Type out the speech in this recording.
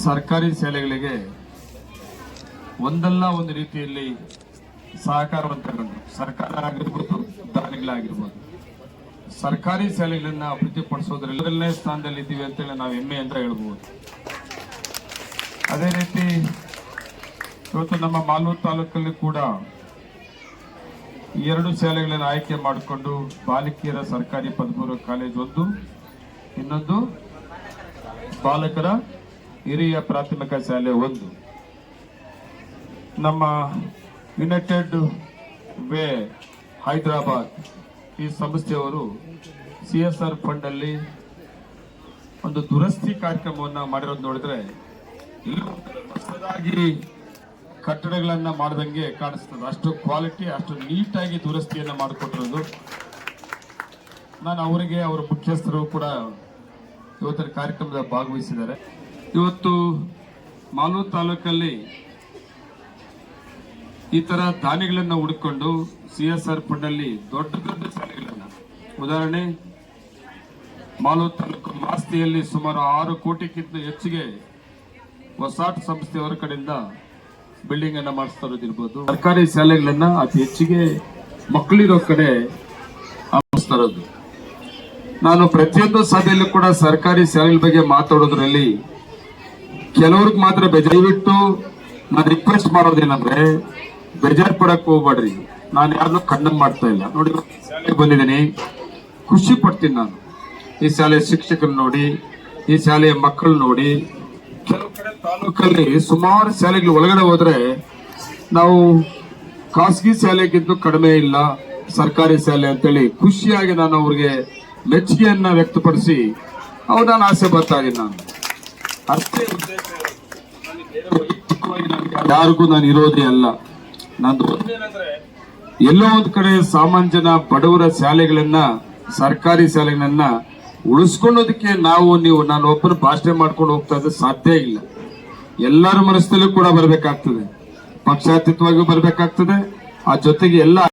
ಸರ್ಕಾರಿ ಶಾಲೆಗಳಿಗೆ ಒಂದಲ್ಲ ಒಂದು ರೀತಿಯಲ್ಲಿ ಸಹಕಾರವನ್ನು ತಗೊಂಡು ಸರ್ಕಾರ ಆಗಿರ್ಬೋದು ದಾನಿಗಳಾಗಿರ್ಬೋದು ಸರ್ಕಾರಿ ಶಾಲೆಗಳನ್ನ ಅಭಿವೃದ್ಧಿಪಡಿಸೋದ್ರಲ್ಲಿ ಸ್ಥಾನದಲ್ಲಿ ಇದ್ದೀವಿ ಅಂತೇಳಿ ನಾವು ಹೆಮ್ಮೆ ಅಂತ ಹೇಳ್ಬೋದು. ಅದೇ ರೀತಿ ಇವತ್ತು ನಮ್ಮ ಮಾಲೂರು ತಾಲೂಕಲ್ಲಿ ಕೂಡ ಎರಡು ಶಾಲೆಗಳನ್ನು ಆಯ್ಕೆ ಮಾಡಿಕೊಂಡು ಬಾಲಕಿಯರ ಸರ್ಕಾರಿ ಪದಪೂರ್ವ ಕಾಲೇಜ್ ಒಂದು, ಇನ್ನೊಂದು ಬಾಲಕರ ಹಿರಿಯ ಪ್ರಾಥಮಿಕ ಶಾಲೆ ಒಂದು. ನಮ್ಮ ಯುನೈಟೆಡ್ ವೇ ಹೈದರಾಬಾದ್ ಈ ಸಂಸ್ಥೆಯವರು ಸಿ ಎಸ್ ಆರ್ ಫಂಡ್ ಅಲ್ಲಿ ಒಂದು ದುರಸ್ತಿ ಕಾರ್ಯಕ್ರಮವನ್ನ ಮಾಡಿರೋದು ನೋಡಿದ್ರೆ ಹೊಸದಾಗಿ ಕಟ್ಟಡಗಳನ್ನ ಮಾಡ್ದಂಗೆ ಕಾಣಿಸ್ತದೆ. ಅಷ್ಟು ಕ್ವಾಲಿಟಿ ಅಷ್ಟು ನೀಟಾಗಿ ದುರಸ್ತಿಯನ್ನ ಮಾಡಿಕೊಟ್ಟಿರೋದು. ನಾನು ಅವರಿಗೆ, ಅವರ ಮುಖ್ಯಸ್ಥರು ಕೂಡ ಇವತ್ತಿನ ಕಾರ್ಯಕ್ರಮದ ಭಾಗವಹಿಸಿದ್ದಾರೆ. ಇವತ್ತು ಮಾಲೂರು ತಾಲೂಕಲ್ಲಿ ಈ ತರ ದಾನಿಗಳನ್ನ ಹುಡುಕೊಂಡು ಸಿ ಎಸ್ ಆರ್ ಫಂಡ್ ಅಲ್ಲಿ ದೊಡ್ಡ ದೊಡ್ಡ ಶಾಲೆಗಳನ್ನು. ಉದಾಹರಣೆ, ಮಾಲೂರು ತಾಲೂಕು ಆಸ್ತಿಯಲ್ಲಿ ಸುಮಾರು ಆರು ಕೋಟಿಗಿಂತ ಹೆಚ್ಚಿಗೆ ಹೊಸಾಟ್ ಸಂಸ್ಥೆಯವರ ಕಡೆಯಿಂದ ಬಿಲ್ಡಿಂಗ್ ಅನ್ನ ಮಾಡಿಸ್ತಾ ಇರೋದಿರ್ಬೋದು ಸರ್ಕಾರಿ ಶಾಲೆಗಳನ್ನ ಅತಿ ಹೆಚ್ಚಿಗೆ ಮಕ್ಕಳಿರೋ ಕಡೆ ಇರೋದು. ನಾನು ಪ್ರತಿಯೊಂದು ಸಭೆಯಲ್ಲೂ ಕೂಡ ಸರ್ಕಾರಿ ಶಾಲೆಗಳ ಬಗ್ಗೆ ಮಾತಾಡೋದ್ರಲ್ಲಿ ಕೆಲವ್ರಿಗೆ ಮಾತ್ರ ಬೇಜಾರ್ ದಯವಿಟ್ಟು ನಾನು ರಿಕ್ವೆಸ್ಟ್ ಮಾಡೋದೇನಂದ್ರೆ ಬೇಜಾರ್ ಪಡಕ್ ಹೋಗ್ಬೇಡ್ರಿ. ನಾನು ಯಾರನ್ನೂ ಖಂಡನ್ ಮಾಡ್ತಾ ಇಲ್ಲ. ನೋಡಿ, ಶಾಲೆಗೆ ಬಂದಿದ್ದೀನಿ. ಖುಷಿ ಪಡ್ತೀನಿ ನಾನು. ಈ ಶಾಲೆಯ ಶಿಕ್ಷಕರು ನೋಡಿ, ಈ ಶಾಲೆಯ ಮಕ್ಕಳು ನೋಡಿ. ಕೆಲವು ಕಡೆ ತಾಲೂಕಲ್ಲಿ ಸುಮಾರು ಶಾಲೆಗಳು ಒಳಗಡೆ ಹೋದ್ರೆ ನಾವು ಖಾಸಗಿ ಶಾಲೆಗಿಂತ ಕಡಿಮೆ ಇಲ್ಲ, ಸರ್ಕಾರಿ ಶಾಲೆ ಅಂತೇಳಿ ಖುಷಿಯಾಗಿ ನಾನು ಅವ್ರಿಗೆ ಮೆಚ್ಚುಗೆಯನ್ನ ವ್ಯಕ್ತಪಡಿಸಿ ಅವ್ರು ನಾನು ಆಸೆ ಬರ್ತಾ ಇದ್ದೀನಿ ನಾನು. ಯಾರಿಗೂ ನಾನು ಇರೋದೇ ಅಲ್ಲ. ಒಂದೇನಂದ್ರೆ ಎಲ್ಲೋ ಒಂದ್ ಕಡೆ ಸಾಮಾನ್ಯ ಜನ ಬಡವರ ಶಾಲೆಗಳನ್ನ, ಸರ್ಕಾರಿ ಶಾಲೆಗಳನ್ನ ಉಳಿಸ್ಕೊಳ್ಳೋದಕ್ಕೆ ನಾವು ನೀವು, ನಾನು ಒಬ್ಬರು ಭಾಷಣೆ ಮಾಡ್ಕೊಂಡು ಹೋಗ್ತಾ ಇದ್ರೆ ಸಾಧ್ಯ ಇಲ್ಲ. ಎಲ್ಲರ ಮನಸ್ಸಲ್ಲೂ ಕೂಡ ಬರಬೇಕಾಗ್ತದೆ. ಪಕ್ಷಾತೀತವಾಗಿ ಬರಬೇಕಾಗ್ತದೆ. ಆ ಜೊತೆಗೆ ಎಲ್ಲ